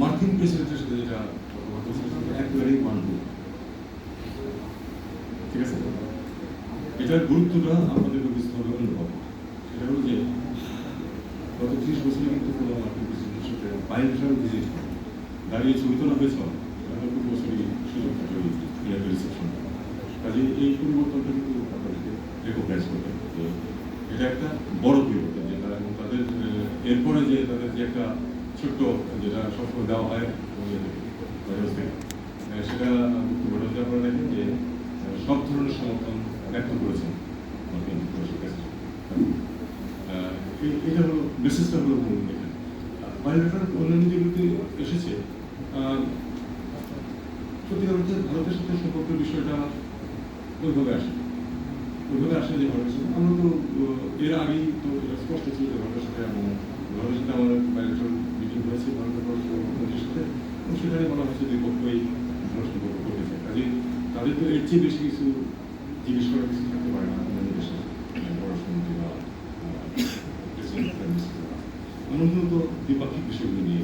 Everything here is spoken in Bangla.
মার্কিন প্রেসিডেন্টের সাথে যেটা একেবারেই মানব। ঠিক আছে? এটার গুরুত্বটা আপনাদের বুঝতে হবে অন্যভাবে সেটা হলো যে, গত ত্রিশ বছরে কিন্তু কোনো মার্কিন প্রেসিডেন্টের সাথে বাইরেটার ভিজিট দাঁড়িয়ে ছবি তোলা হয়েছে তাহলে প্রতি বছরই সুযোগ থাকে রিসেপশন কাজে এই পরিবর্তনটা কিন্তু আপনাদেরকে রেকগনাইজ করতে এটা একটা বড় পরিবর্তন যেটা এবং তাদের এরপরে যে তাদের যে একটা ছোট্ট যেটা সবসময় দেওয়া হয় সেটা বক্তব্যটা যদি আপনারা দেখেন যে সব ধরনের সমর্থন ব্যক্ত করেছেন এটা হলো মেসেজটা হলো এখানে বায়োলেটার অন্যান্য যেগুলোতে এসেছে সত্যিকার অর্থে ভারতের সাথে সম্পর্কের বিষয়টা ওইভাবে আসে ওইভাবে আসে যে ভারতের সাথে, আমরা তো আমি তো স্পষ্ট ছিল ভারতের সাথে ভারতের সাথে বাইলেটার মিটিং সাথে সেখানে বলা হয়েছে দুই পক্ষই প্রশ্ন করেছে কাজে তাদের তো এর চেয়ে বেশি কিছু জিজ্ঞেস করার কিছু থাকতে পারে না আমাদের দেশে পড়াশোনা পররাষ্ট্রমন্ত্রী বা প্রেসিডেন্ট আমরা দ্বিপাক্ষিক বিষয়গুলো নিয়ে